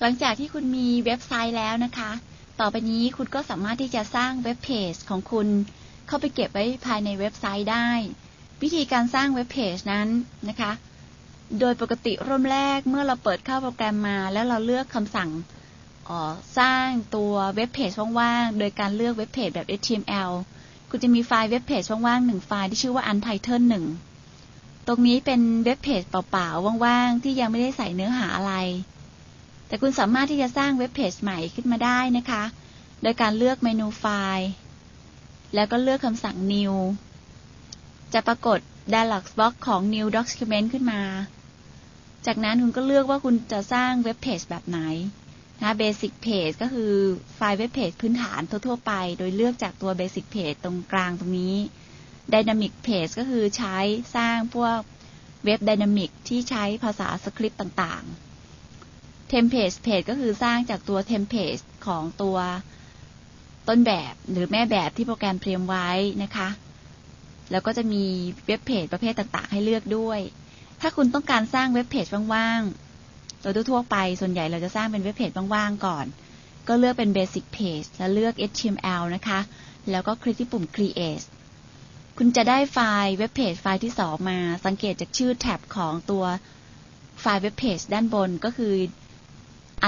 หลังจากที่คุณมีเว็บไซต์แล้วนะคะ ต่อไปนี้คุณก็สามารถที่จะสร้างเว็บเพจของคุณเข้าไปเก็บไว้ภายในเว็บไซต์ได้ วิธีการสร้างเว็บเพจนั้นนะคะ โดยปกติเริ่มแรกเมื่อเราเปิดเข้าโปรแกรมมา แล้วเราเลือกคำสั่งสร้างตัวเว็บเพจว่างๆ โดยการเลือกเว็บเพจแบบ HTML คุณจะมีไฟล์เว็บเพจว่างๆหนึ่งไฟล์ที่ชื่อว่า untitled หนึ่งตรงนี้เป็นเว็บเพจเปล่าๆ ว่างๆ ที่ยังไม่ได้ใส่เนื้อหาอะไร แต่คุณสามารถที่จะสร้างเว็บเพจใหม่ขึ้นมาได้นะคะ โดยการเลือกเมนูไฟล์ แล้วก็เลือกคำสั่ง new จะปรากฏ dialog box ของ new document ขึ้นมา จากนั้นคุณก็เลือกว่าคุณจะสร้างเว็บเพจแบบไหนนะ basic page ก็คือไฟล์เว็บเพจพื้นฐานทั่ว ๆ ไป โดยเลือกจากตัว basic page ตรงกลางตรงนี้ Dynamic Page ก็คือใช้สร้างพวกเว็บ Dynamic ที่ใช้ภาษาสคริปต์ต่างๆ Template Page ก็คือสร้างจากตัว Template ของตัวต้นแบบหรือแม่แบบที่โปรแกรมเตรียมไว้นะคะ แล้วก็จะมีเว็บเพจประเภทต่างๆ ให้เลือกด้วย ถ้าคุณต้องการสร้างเว็บเพจว่างๆ โดยทั่วไปส่วนใหญ่เราจะสร้างเป็นเว็บเพจว่างๆก่อน ก็เลือกเป็น Basic Page แล้วเลือก HTML นะคะ แล้วก็คลิกที่ปุ่ม Create คุณจะได้ไฟล์เว็บเพจไฟล์ที่สองมา สังเกตจากชื่อแท็บของตัวไฟล์เว็บเพจด้านบนก็คือ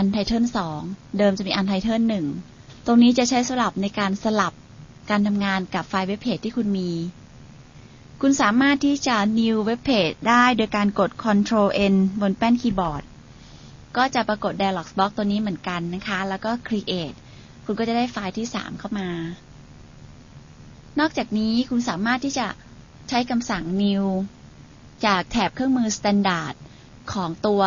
Untitled 2เดิมจะมี Untitled 1ตรงนี้จะใช้สลับในการสลับการทำงานกับไฟล์เว็บเพจที่คุณมี คุณสามารถที่จะ new เว็บเพจได้โดยการกด Ctrl N บนแป้นคีย์บอร์ด ก็จะปรากฏ Dialog Box ตัวนี้เหมือนกันนะคะ แล้วก็ Create คุณก็จะได้ไฟล์ที่ 3 เข้ามา นอกจากนี้คุณสามารถที่จะใช้คำสั่ง new จากแถบเครื่องมือ standard ของตัว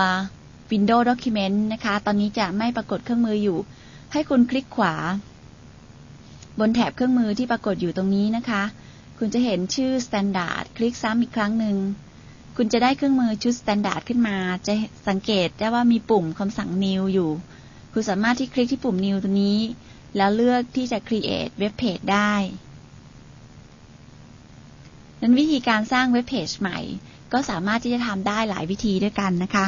Windows Document นะคะ ตอนนี้จะไม่ปรากฏเครื่องมืออยู่ ให้คุณคลิกขวา บนแถบเครื่องมือที่ปรากฏอยู่ตรงนี้นะคะ คุณจะเห็นชื่อ standard คลิกซ้ำอีกครั้งหนึ่ง คุณจะได้เครื่องมือชุด standard ขึ้นมา จะสังเกตได้ว่ามีปุ่มคำสั่ง new อยู่ คุณสามารถที่คลิกที่ปุ่ม new ตัวนี้ แล้วเลือกที่จะ create web page ได้นั้นวิธีการสร้างเว็บเพจใหม่ ก็สามารถที่จะทำได้หลายวิธีด้วยกันนะคะ